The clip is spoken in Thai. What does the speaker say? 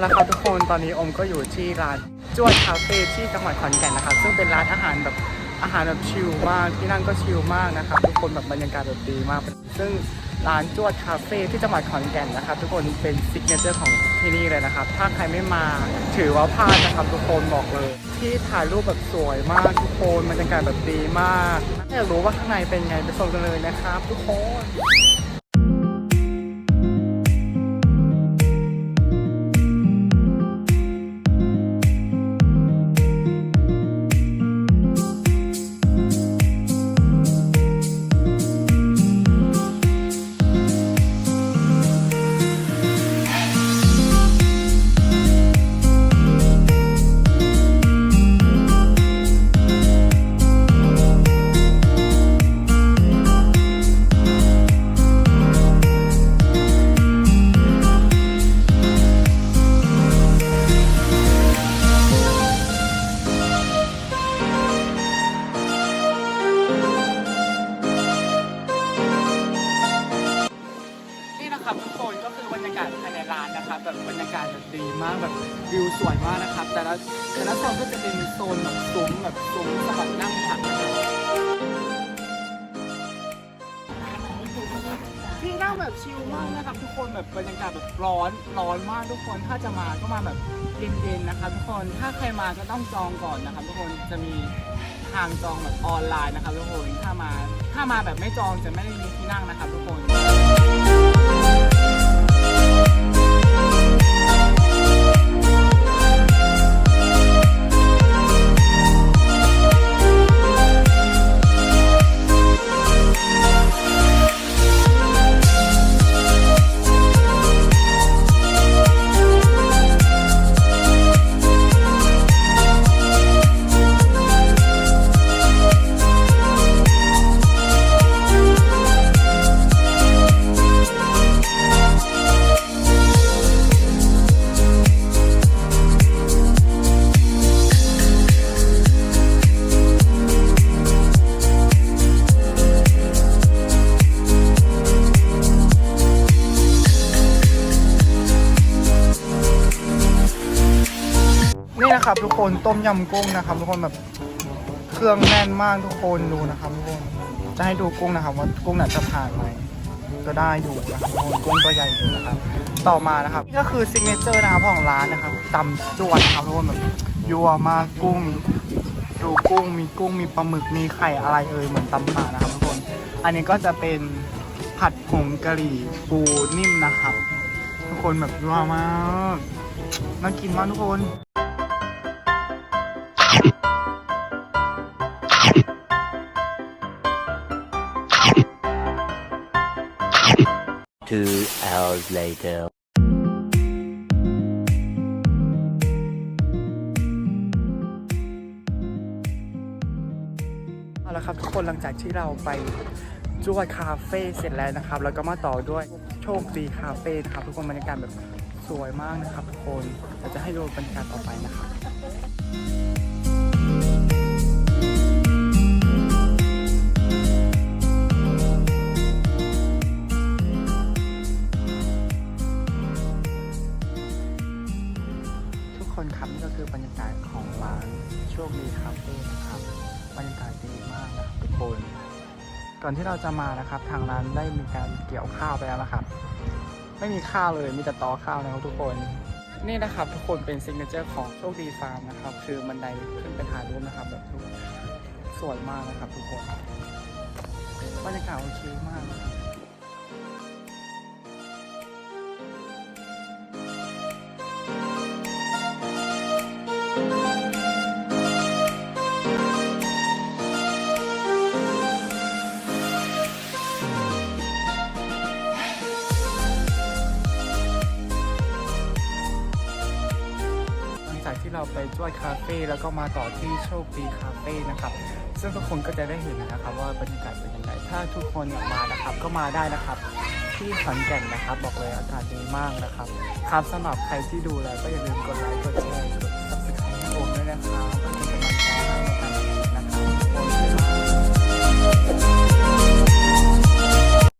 แล้วครับทุกคนตอนนี้อมก็อยู่ที่ร้านจวดคาเฟ่ที่จังหวัดขอนแก่นนะครับซึ่งเป็นร้านอาหารแบบอาหารแบบชิลมากที่นั่งก็ชิลมากนะครับทุกคนแบบบรรยากาศแบบดีมาก ซึ่งร้านจวดคาเฟ่ที่จังหวัดขอนแก่นนะครับทุกคนเป็นซิกเนเจอร์ของที่นี่เลยนะครับ ถ้าใครไม่มาถือว่าพลาดนะครับทุกคนบอกเลย ที่ถ่ายรูปแบบสวยมากทุกคนบรรยากาศแบบดีมากอยากรู้ว่าข้างในเป็นไงไปชมกันเลยนะครับ ทุกคน นะครับแบบบรรยากาศแบบดีมากแบบวิวสวยมากนะครับ แต่ละแต่ละโซนก็จะเป็นโซนแบบซุ้มแบบซุ้มสำหรับนั่งพักนะครับที่นั่งแบบชิลมากนะครับ ทุกคนแบบบรรยากาศแบบร้อนร้อนมากทุกคนถ้าจะมาก็มาแบบเย็นๆนะครับทุกคนถ้าใครมาก็ต้องจองก่อนนะครับ ทุกคนจะมีทางจองแบบออนไลน์นะครับทุกคนถ้ามาถ้ามาแบบไม่จองจะไม่ได้มีที่นั่งนะครับ ทุกคน นะครับ ทุกคนต้มยำกุ้งนะครับ ทุกคนแบบเครื่องแน่นมากทุกคนดูนะครับทุกคนจะให้ดูกุ้งนะครับ ว่ากุ้งน่ะจะผ่านไหมก็ได้อยู่นะครับทุกคนกุ้งตัวใหญ่อยู่นะครับ ต่อมานะครับนี่ก็คือซิกเนเจอร์นะครับของร้านนะครับตำจวนนะครับทุกคนแบบยัวมากกุ้งดูกุ้งมีกุ้งมีปลาหมึกมีไข่อะไรเอ่ยเหมือนตำป่านะครับทุกคน อันนี้ก็จะเป็นผัดผงกะหรี่ปูนิ่มนะครับ ทุกคนแบบยัวมากน่ากินมากทุกคน Two hours later. เอาละครับทุกคนหลังจากที่เราไปจวดคาเฟ่เสร็จแล้วนะครับ แล้วก็มาต่อด้วยโชคดีคาเฟ่นะครับ ทุกคนบรรยากาศแบบสวยมากนะครับทุกคนเราจะให้ดูบรรยากาศต่อไปนะครับ รยากาศของร้านโชคดีคาเฟ่นะครับบรรยากาศดีมากนะครับทุกคนก่อนที่เราจะมานะครับ ทางร้านได้มีการเกี่ยวข้าวไปแล้วนะครับ ไม่มีข้าวเลยมีแต่ตอข้าวนะครับทุกคน นี่นะครับทุกคนเป็นซิงเกเนเจอร์ของโชคดีฟาร์มนะครับ คือบันไดขึ้นไปถ่ายรูปนะครับ แบบทุกสวยมากนะครับทุกคนบรรยากาศโอเคมาก เราไปจวดคาเฟ่แล้วก็มาต่อที่โชคดีคาเฟ่นะครับ ซึ่งทุกคนก็จะได้เห็นนะครับ ว่าบรรยากาศเป็นยังไงถ้าทุกคนอยากมานะครับ ก็มาได้นะครับ ที่ขอนแก่นนะครับ บอกเลยอากาศดีมากนะครับครับสำหรับใครที่ดูแล้วก็อย่าลืมกดไลค์กด